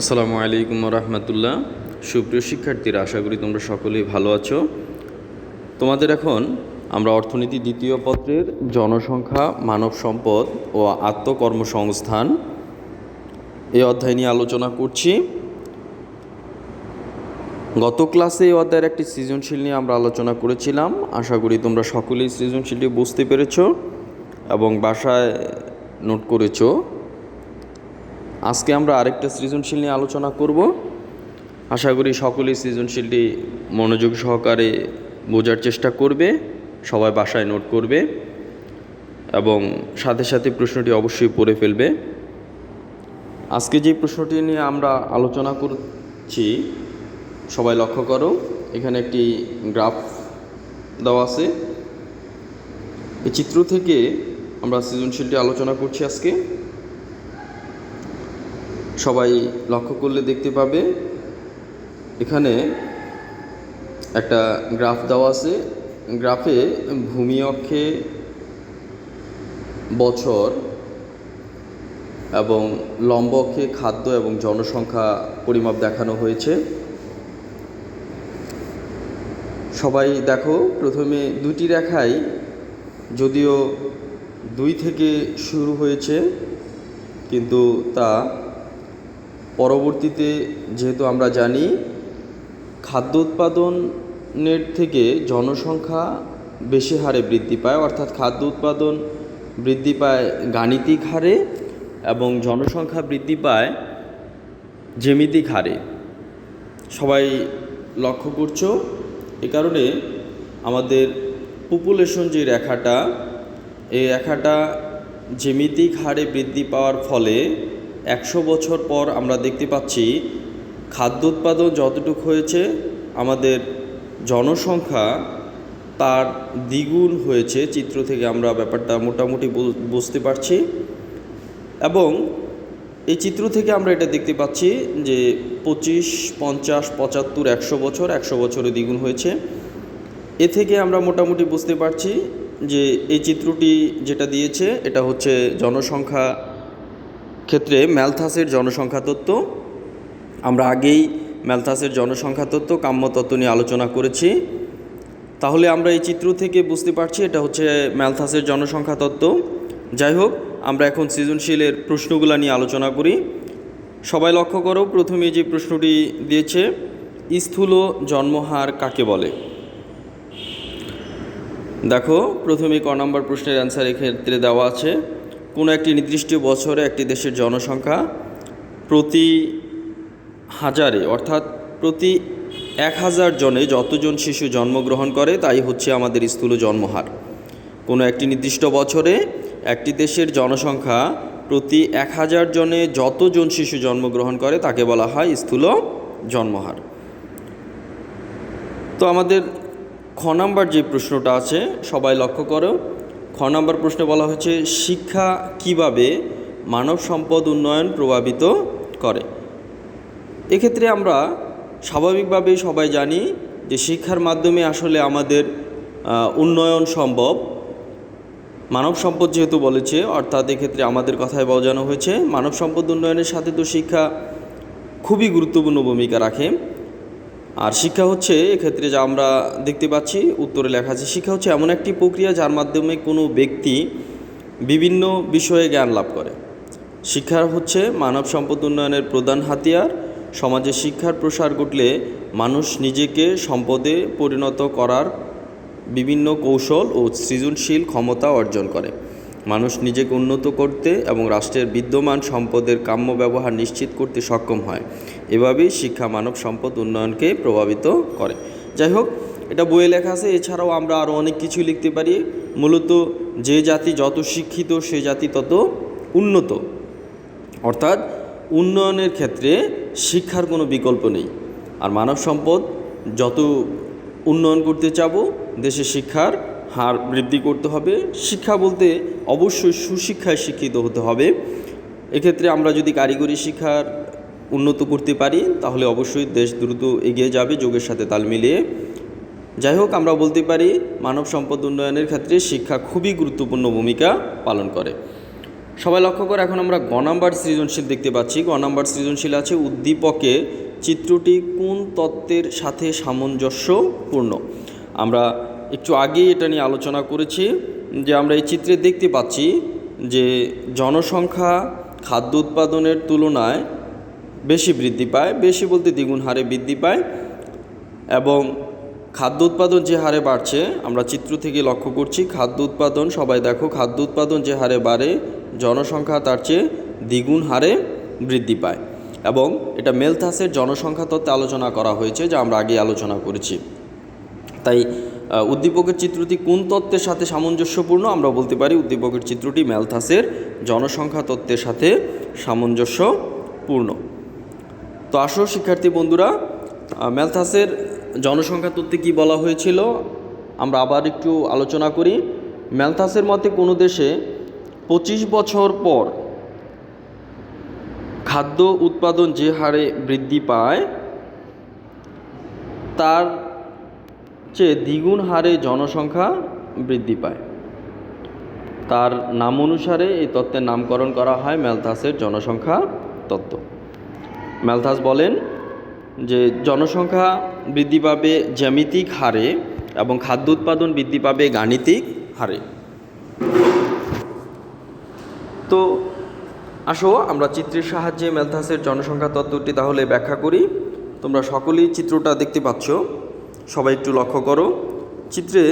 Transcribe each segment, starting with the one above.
আসসালামু আলাইকুম রহমতুল্লাহ। সুপ্রিয় শিক্ষার্থীরা, আশা করি তোমরা সকলেই ভালো আছো। তোমাদের এখন আমরা অর্থনীতি দ্বিতীয় পত্রের জনসংখ্যা, মানব সম্পদ ও আত্মকর্মসংস্থান এই অধ্যায় নিয়ে আলোচনা করছি। গত ক্লাসে এই অধ্যায়ের একটি সৃজনশীল নিয়ে আমরা আলোচনা করেছিলাম। আশা করি তোমরা সকলেই সৃজনশীলটি বুঝতে পেরেছ এবং বাসায় নোট করেছ। আজকে আমরা আরেকটা সৃজনশীল নিয়ে আলোচনা করব। আশা করি সকলেই সৃজনশীলটি মনোযোগ সহকারে বোঝার চেষ্টা করবে, সবাই বাসায় নোট করবে এবং সাথে সাথে প্রশ্নটি অবশ্যই পড়ে ফেলবে। আজকে যে প্রশ্নটি নিয়ে আমরা আলোচনা করছি, সবাই লক্ষ্য করো, এখানে একটি গ্রাফ দেওয়া আছে। এই চিত্র থেকে আমরা সৃজনশীলটি আলোচনা করছি আজকে। সবাই লক্ষ্য করলে দেখতে পাবে, এখানে একটা গ্রাফ দেওয়া আছে। গ্রাফে ভূমি অক্ষে বছর এবং লম্ব অক্ষে খাদ্য এবং জনসংখ্যা পরিমাপ দেখানো হয়েছে। সবাই দেখো, প্রথমে দুটি রেখাই যদিও দুই থেকে শুরু হয়েছে, কিন্তু তা পরবর্তীতে যেহেতু আমরা জানি, খাদ্য উৎপাদনের থেকে জনসংখ্যা বেশি হারে বৃদ্ধি পায়, অর্থাৎ খাদ্য উৎপাদন বৃদ্ধি পায় গাণিতিক হারে এবং জনসংখ্যা বৃদ্ধি পায় জ্যামিতিক হারে। সবাই লক্ষ্য করছ? এ কারণে আমাদের পপুলেশন যে রেখাটা, এই রেখাটা জ্যামিতিক হারে বৃদ্ধি পাওয়ার ফলে একশো বছর পর আমরা দেখতে পাচ্ছি খাদ্য উৎপাদন যতটুকু হয়েছে, আমাদের জনসংখ্যা তার দ্বিগুণ হয়েছে, চিত্র থেকে আমরা ব্যাপারটা মোটামুটি বুঝতে পারছি। এবং এই চিত্র থেকে আমরা এটা দেখতে পাচ্ছি যে পঁচিশ, পঞ্চাশ, পঁচাত্তর, একশো বছর, একশো বছরে দ্বিগুণ হয়েছে। এ থেকে আমরা মোটামুটি বুঝতে পারছি যে এই চিত্রটি যেটা দিয়েছে, এটা হচ্ছে জনসংখ্যা ক্ষেত্রে ম্যালথাসের জনসংখ্যা তত্ত্ব, আমরা আগেই ম্যালথাসের জনসংখ্যা তত্ত্ব, কাম্য তত্ত্ব নিয়ে আলোচনা করেছি। তাহলে আমরা এই চিত্র থেকে বুঝতে পারছি এটা হচ্ছে ম্যালথাসের জনসংখ্যা তত্ত্ব। যাই হোক, আমরা এখন সৃজনশীলের প্রশ্নগুলো নিয়ে আলোচনা করি। সবাই লক্ষ্য করো, প্রথমে যে প্রশ্নটি দিয়েছে, স্থূল জন্মহার কাকে বলে? দেখো, প্রথমে ক নম্বর প্রশ্নের অ্যান্সার এক্ষেত্রে দেওয়া আছে। কোনো একটি নির্দিষ্ট বছরে একটি দেশের জনসংখ্যা প্রতি হাজারে, অর্থাৎ প্রতি এক হাজার জনে যতজন শিশু জন্মগ্রহণ করে, তাই হচ্ছে আমাদের স্থূল জন্মহার। কোনো একটি নির্দিষ্ট বছরে একটি দেশের জনসংখ্যা প্রতি এক হাজার জনে যতজন শিশু জন্মগ্রহণ করে, তাকে বলা হয় স্থূল জন্মহার। তো আমাদের খ নাম্বার যে প্রশ্নটা আছে, সবাই লক্ষ্য করো। খ নম্বর প্রশ্নে বলা হয়েছে, শিক্ষা কীভাবে মানব সম্পদ উন্নয়ন প্রভাবিত করে? এক্ষেত্রে আমরা স্বাভাবিকভাবেই সবাই জানি যে শিক্ষার মাধ্যমে আসলে আমাদের উন্নয়ন সম্ভব। মানব সম্পদ যেহেতু বলেছে, অর্থাৎ এক্ষেত্রে আমাদের কথায় বোঝানো হয়েছে, মানব সম্পদ উন্নয়নের সাথে তো শিক্ষা খুবই গুরুত্বপূর্ণ ভূমিকা রাখে। আর শিক্ষা হচ্ছে এক্ষেত্রে যা আমরা দেখতে পাচ্ছি, উত্তরে লেখা আছে, শিক্ষা হচ্ছে এমন একটি প্রক্রিয়া যার মাধ্যমে কোনো ব্যক্তি বিভিন্ন বিষয়ে জ্ঞান লাভ করে। শিক্ষা হচ্ছে মানব সম্পদ উন্নয়নের প্রধান হাতিয়ার। সমাজে শিক্ষার প্রসার ঘটলে মানুষ নিজেকে সম্পদে পরিণত করার বিভিন্ন কৌশল ও সৃজনশীল ক্ষমতা অর্জন করে। মানুষ নিজেকে উন্নত করতে এবং রাষ্ট্রের বিদ্যমান সম্পদের কাম্য ব্যবহার নিশ্চিত করতে সক্ষম হয়। এভাবেই শিক্ষা মানব সম্পদ উন্নয়নকে প্রভাবিত করে। যাই হোক, এটা বইয়ে লেখা আছে, এছাড়াও আমরা আরও অনেক কিছু লিখতে পারি। মূলত যে জাতি যত শিক্ষিত, সে জাতি তত উন্নত। অর্থাৎ উন্নয়নের ক্ষেত্রে শিক্ষার কোনো বিকল্প নেই। আর মানব সম্পদ যত উন্নয়ন করতে চাবো, দেশে শিক্ষার হার বৃদ্ধি করতে হবে। শিক্ষা বলতে অবশ্যই সুশিক্ষায় শিক্ষিত হতে হবে। এক্ষেত্রে আমরা যদি কারিগরি শিক্ষার উন্নত করতে পারি, তাহলে অবশ্যই দেশ দ্রুত এগিয়ে যাবে যোগের সাথে তাল মিলিয়ে। যাই হোক, আমরা বলতে পারি মানব সম্পদ উন্নয়নের ক্ষেত্রে শিক্ষা খুবই গুরুত্বপূর্ণ ভূমিকা পালন করে। সবাই লক্ষ্য করে, এখন আমরা গ নাম্বার সৃজনশীল দেখতে পাচ্ছি। গ নাম্বার সৃজনশীল আছে, উদ্দীপকে চিত্রটি কোন তত্ত্বের সাথে সামঞ্জস্যপূর্ণ? আমরা একটু আগেই এটা নিয়ে আলোচনা করেছি যে আমরা এই চিত্রে দেখতে পাচ্ছি যে জনসংখ্যা খাদ্য উৎপাদনের তুলনায় বেশি বৃদ্ধি পায়, বেশি বলতে দ্বিগুণ হারে বৃদ্ধি পায় এবং খাদ্য উৎপাদন যে হারে বাড়ছে, আমরা চিত্র থেকে লক্ষ্য করছি খাদ্য উৎপাদন, সবাই দেখো খাদ্য উৎপাদন যে হারে বাড়ে, জনসংখ্যা তার চেয়ে দ্বিগুণ হারে বৃদ্ধি পায় এবং এটা মেলথাসের জনসংখ্যা তত্ত্বে আলোচনা করা হয়েছে, যা আমরা আগে আলোচনা করেছি। তাই উদ্দীপকের চিত্রটি কোন তত্ত্বের সাথে সামঞ্জস্যপূর্ণ? আমরা বলতে পারি উদ্দীপকের চিত্রটি ম্যালথাসের জনসংখ্যা তত্ত্বের সাথে সামঞ্জস্যপূর্ণ। তো আসো শিক্ষার্থী বন্ধুরা ম্যালথাসের জনসংখ্যা তত্ত্বে কী বলা হয়েছিল? আমরা আবার একটু আলোচনা করি। ম্যালথাসের মতে কোনো দেশে পঁচিশ বছর পর খাদ্য উৎপাদন যে হারে বৃদ্ধি পায়, তার চেয়ে দ্বিগুণ হারে জনসংখ্যা বৃদ্ধি পায়। তার নাম অনুসারে এই তত্ত্বের নামকরণ করা হয় ম্যালথাসের জনসংখ্যা তত্ত্ব। ম্যালথাস বলেন যে জনসংখ্যা বৃদ্ধি পাবে জ্যামিতিক হারে এবং খাদ্য উৎপাদন বৃদ্ধি পাবে গাণিতিক হারে। তো আসো আমরা চিত্রের সাহায্যে ম্যালথাসের জনসংখ্যা তত্ত্বটি তাহলে ব্যাখ্যা করি। তোমরা সকলেই চিত্রটা দেখতে পাচ্ছ। সবাই একটু লক্ষ্য করো। চিত্রে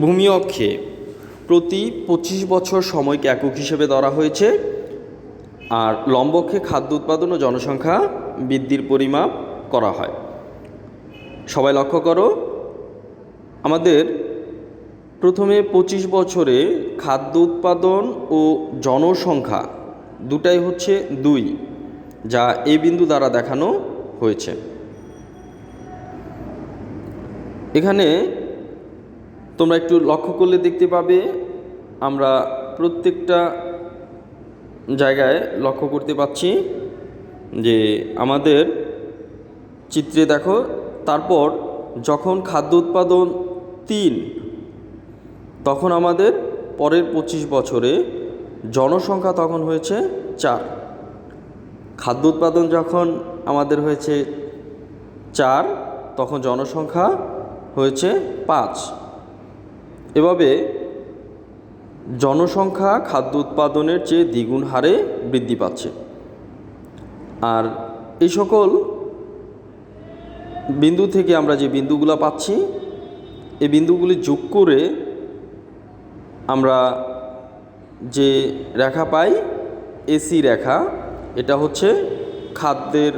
ভূমি অক্ষে প্রতি পঁচিশ বছর সময়কে একক হিসেবে ধরা হয়েছে আর লম্বক্ষে খাদ্য উৎপাদন ও জনসংখ্যা বৃদ্ধির পরিমাপ করা হয়। সবাই লক্ষ্য করো, আমাদের প্রথমে পঁচিশ বছরে খাদ্য উৎপাদন ও জনসংখ্যা দুটাই হচ্ছে দুই, যা এ বিন্দু দ্বারা দেখানো হয়েছে। এখানে তোমরা একটু লক্ষ্য করলে দেখতে পাবে, আমরা প্রত্যেকটা জায়গায় লক্ষ্য করতে পাচ্ছি যে আমাদের চিত্রে দেখো, তারপর যখন খাদ্য উৎপাদন তিন, তখন আমাদের পরের পঁচিশ বছরে জনসংখ্যা তখন হয়েছে চার। খাদ্য উৎপাদন যখন আমাদের হয়েছে চার, তখন জনসংখ্যা হয়েছে পাঁচ। এভাবে জনসংখ্যা খাদ্য উৎপাদনের চেয়ে দ্বিগুণ হারে বৃদ্ধি পাচ্ছে। আর এই সকল বিন্দু থেকে আমরা যে বিন্দুগুলো পাচ্ছি, এই বিন্দুগুলি যোগ করে আমরা যে রেখা পাই, এসি রেখা, এটা হচ্ছে খাদ্যের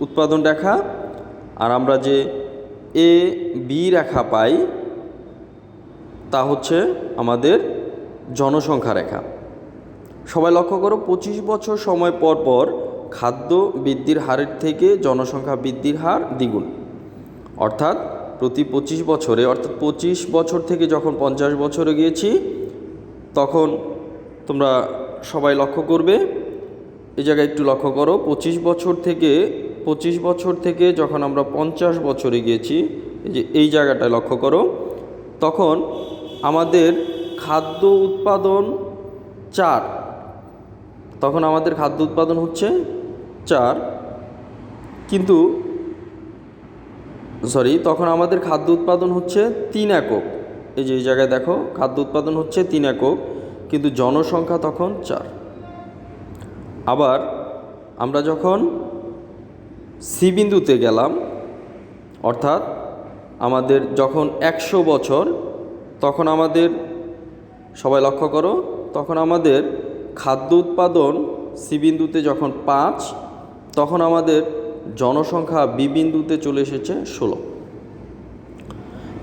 উৎপাদন রেখা। আর আমরা যে এ, বি রেখা পাই, তা হচ্ছে আমাদের জনসংখ্যা রেখা। সবাই লক্ষ্য করো, পঁচিশ বছর সময় পর পর খাদ্য বৃদ্ধির হারের থেকে জনসংখ্যা বৃদ্ধির হার দ্বিগুণ। অর্থাৎ প্রতি পঁচিশ বছরে, অর্থাৎ পঁচিশ বছর থেকে যখন পঞ্চাশ বছরে গিয়েছি, তখন তোমরা সবাই লক্ষ্য করবে। এই জায়গায় একটু লক্ষ্য করো, পঁচিশ বছর থেকে, পঁচিশ বছর থেকে যখন আমরা পঞ্চাশ বছরে গিয়েছি এই যে এই জায়গাটায় লক্ষ্য করো, তখন আমাদের খাদ্য উৎপাদন চার। তখন আমাদের খাদ্য উৎপাদন হচ্ছে চার। কিন্তু সরি তখন আমাদের খাদ্য উৎপাদন হচ্ছে তিন একক। এই যে এই জায়গায় দেখো, খাদ্য উৎপাদন হচ্ছে তিন একক। কিন্তু জনসংখ্যা তখন চার। আবার আমরা যখন সি বিন্দুতে গেলাম, অর্থাৎ আমাদের যখন একশো বছর, তখন আমাদের, সবাই লক্ষ্য করো, তখন আমাদের খাদ্য উৎপাদন সি বিন্দুতে যখন পাঁচ, তখন আমাদের জনসংখ্যা বি বিন্দুতে চলে এসেছে ষোলো।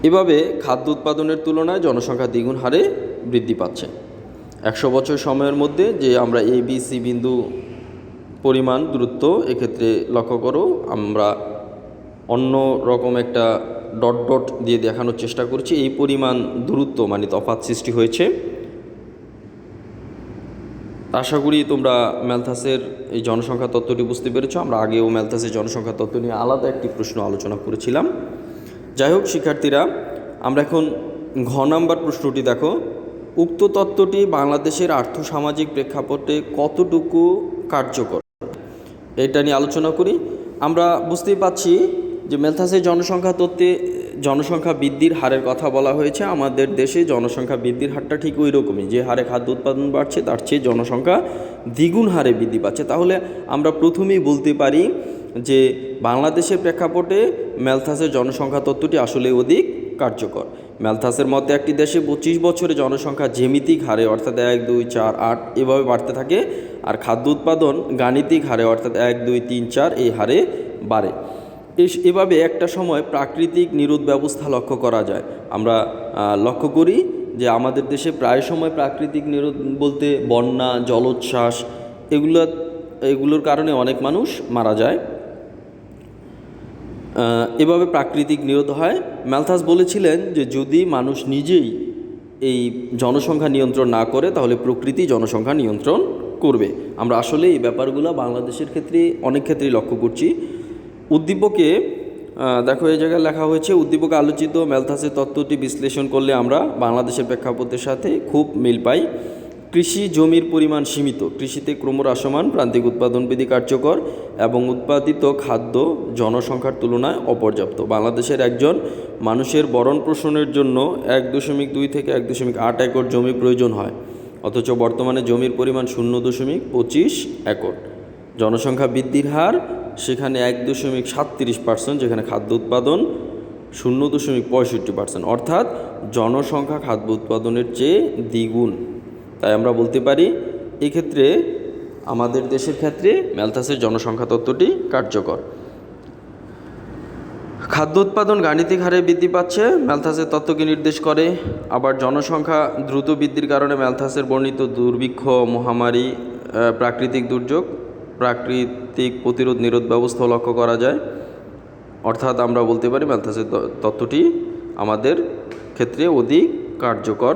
এভাবে খাদ্য উৎপাদনের তুলনায় জনসংখ্যা দ্বিগুণ হারে বৃদ্ধি পাচ্ছে। একশো বছর সময়ের মধ্যে যে আমরা এ বি সি বিন্দু পরিমাণ দূরত্ব, এক্ষেত্রে লক্ষ্য করো, আমরা অন্য রকম একটা ডট ডট দিয়ে দেখানোর চেষ্টা করছি। এই পরিমাণ দূরত্ব মানে তফাৎ সৃষ্টি হয়েছে। আশা করি তোমরা ম্যালথাসের এই জনসংখ্যা তত্ত্বটি বুঝতে পেরেছ। আমরা আগেও ম্যালথাসের জনসংখ্যা তত্ত্ব নিয়ে আলাদা একটি প্রশ্ন আলোচনা করেছিলাম। যাই হোক, শিক্ষার্থীরা, আমরা এখন ঘ নাম্বার প্রশ্নটি দেখো। উক্ত তত্ত্বটি বাংলাদেশের আর্থসামাজিক প্রেক্ষাপটে কতটুকু কার্যকর? এটা নিয়ে আলোচনা করি। আমরা বুঝতেই পাচ্ছি যে মেলথাসের জনসংখ্যা তত্ত্বে জনসংখ্যা বৃদ্ধির হারের কথা বলা হয়েছে। আমাদের দেশে জনসংখ্যা বৃদ্ধির হারটা ঠিক ওই রকমই। যে হারে খাদ্য উৎপাদন বাড়ছে, তার চেয়ে জনসংখ্যা দ্বিগুণ হারে বৃদ্ধি পাচ্ছে। তাহলে আমরা প্রথমেই বলতে পারি যে বাংলাদেশের প্রেক্ষাপটে ম্যালথাসের জনসংখ্যা তত্ত্বটি আসলে অধিক কার্যকর। ম্যালথাসের মতে, একটি দেশে পঁচিশ বছরে জনসংখ্যা জ্যামিতিক হারে অর্থাৎ এক, দুই, চার, আট এভাবে বাড়তে থাকে আর খাদ্য উৎপাদন গাণিতিক হারে অর্থাৎ এক, দুই, তিন, চার এই হারে বাড়ে। এভাবে একটা সময় প্রাকৃতিক নিরোধ ব্যবস্থা লক্ষ্য করা যায়। আমরা লক্ষ্য করি যে আমাদের দেশে প্রায় সময় প্রাকৃতিক নিরোধ বলতে বন্যা, জলোচ্ছ্বাস এগুলো, এগুলোর কারণে অনেক মানুষ মারা যায়। এভাবে প্রাকৃতিক নিরোধ হয়। ম্যালথাস বলেছিলেন যে যদি মানুষ নিজেই এই জনসংখ্যা নিয়ন্ত্রণ না করে, তাহলে প্রকৃতি জনসংখ্যা নিয়ন্ত্রণ করবে। আমরা আসলে এই ব্যাপারগুলো বাংলাদেশের ক্ষেত্রে অনেক ক্ষেত্রেই লক্ষ্য করছি। উদ্দীপকে দেখো এই জায়গায় লেখা হয়েছে, উদ্দীপকে আলোচিত ম্যালথাসের তত্ত্বটি বিশ্লেষণ করলে আমরা বাংলাদেশের প্রেক্ষাপটের সাথে খুব মিল পাই। কৃষি জমির পরিমাণ সীমিত। কৃষিতে ক্রমহ্রাসমান প্রান্তিক উৎপাদন বিধি কার্যকর এবং উৎপাদিত খাদ্য জনসংখ্যার তুলনায় অপর্যাপ্ত। বাংলাদেশের একজন মানুষের বরণ পোষণের জন্য এক দশমিক দুই থেকে এক দশমিক আট একর জমি প্রয়োজন হয়, অথচ বর্তমানে জমির পরিমাণ শূন্য দশমিক পঁচিশ একর। জনসংখ্যা বৃদ্ধির হার সেখানে এক দশমিক সাতত্রিশ পার্সেন্ট, যেখানে খাদ্য উৎপাদন শূন্য দশমিক পঁয়ষট্টি পার্সেন্ট। অর্থাৎ জনসংখ্যা খাদ্য উৎপাদনের চেয়ে দ্বিগুণ। তাই আমরা বলতে পারি, এক্ষেত্রে আমাদের দেশের ক্ষেত্রে ম্যালথাসের জনসংখ্যা তত্ত্বটি কার্যকর। খাদ্য উৎপাদন গাণিতিক হারে বৃদ্ধি পাচ্ছে ম্যালথাসের তত্ত্বকে নির্দেশ করে। আবার জনসংখ্যা দ্রুত বৃদ্ধির কারণে ম্যালথাসের বর্ণিত দুর্ভিক্ষ, মহামারী প্রাকৃতিক দুর্যোগ, প্রাকৃতিক প্রতিরোধ নিরোধ ব্যবস্থা লক্ষ্য করা যায়। অর্থাৎ আমরা বলতে পারি ম্যালথাসের তত্ত্বটি আমাদের ক্ষেত্রে অধিক কার্যকর।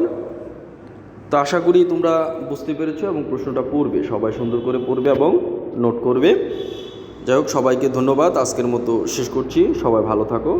তো আশা করি তোমরা বুঝতে পেরেছ এবং প্রশ্নটা পড়বে, সবাই সুন্দর করে পড়বে এবং নোট করবে। যাই হোক, সবাইকে ধন্যবাদ। আজকের মতো শেষ করছি। সবাই ভালো থাকো।